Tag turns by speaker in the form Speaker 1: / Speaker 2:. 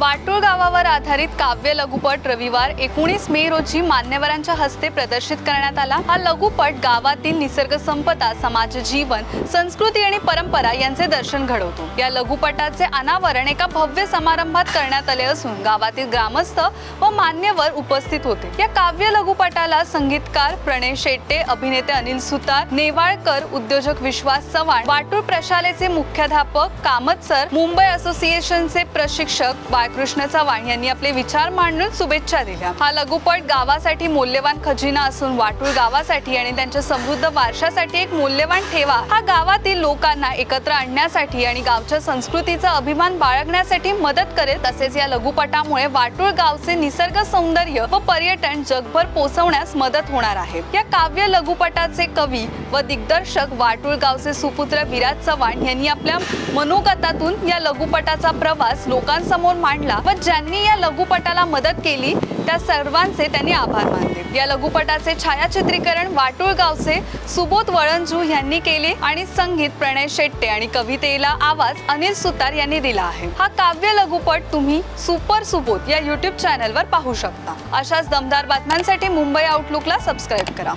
Speaker 1: वाटूळ गावावर आधारित काव्य लघुपट रविवार एकोणीस मे रोजी मान्यवरांच्या हस्ते प्रदर्शित करण्यात आला. हा लघुपट गावातील निसर्ग संपदा समाज जीवन संस्कृती आणि परंपरा यांचे दर्शन घडवतो. या लघुपटाचे अनावरण एका भव्य समारंभात करण्यात आले असून गावातील ग्रामस्थ व मान्यवर उपस्थित होते. या काव्य लघुपटाला संगीतकार प्रणय शेट्टे अभिनेते अनिल सुतार नेवाळकर उद्योजक विश्वास चव्हाण वाटूळ प्रशालेचे मुख्याध्यापक कामत सर मुंबई असोसिएशनचे प्रशिक्षक बाळकृष्ण चव्हाण यांनी आपले विचार मांडून शुभेच्छा दिल्या. हा लघुपट गावासाठी मौल्यवान खजिना असून वाटूळ गावासाठी आणि त्यांच्या समृद्ध वारशासाठी एक मौल्यवान ठेवा. हा गावातील लोकांना एकत्र आणण्यासाठी आणि गावच्या संस्कृतीचा अभिमान बाळगण्यासाठी मदत करेल तसेच या लघुपटामुळे वाटूळ गावचे निसर्ग सौंदर्य व पर्यटन जगभर पोहोचवण्यास मदत होणार आहे. या काव्य लघुपटाचे कवी व दिग्दर्शक वाटूळ गावचे सुपुत्र विराज चव्हाण यांनी आपल्या मनोगतातून या लघुपटाचा प्रवास लोकांसमोर मांडला व ज्यांनी या लघुपटाला मदत केली त्या सर्वांचे त्यांनी आभार मानले. या लघुपटाचे छायाचित्रीकरण वाटुळगावचे सुबोध वळंजू यांनी केले आणि संगीत प्रणय शेट्टे आणि कवितेला आवाज अनिल सुतार यांनी दिला आहे. हा काव्य लघुपट तुम्ही सुपर सुबोध या युट्यूब चॅनलवर पाहू शकता. अशाच दमदार बातम्यांसाठी मुंबई आउटलुकला सबस्क्राईब करा.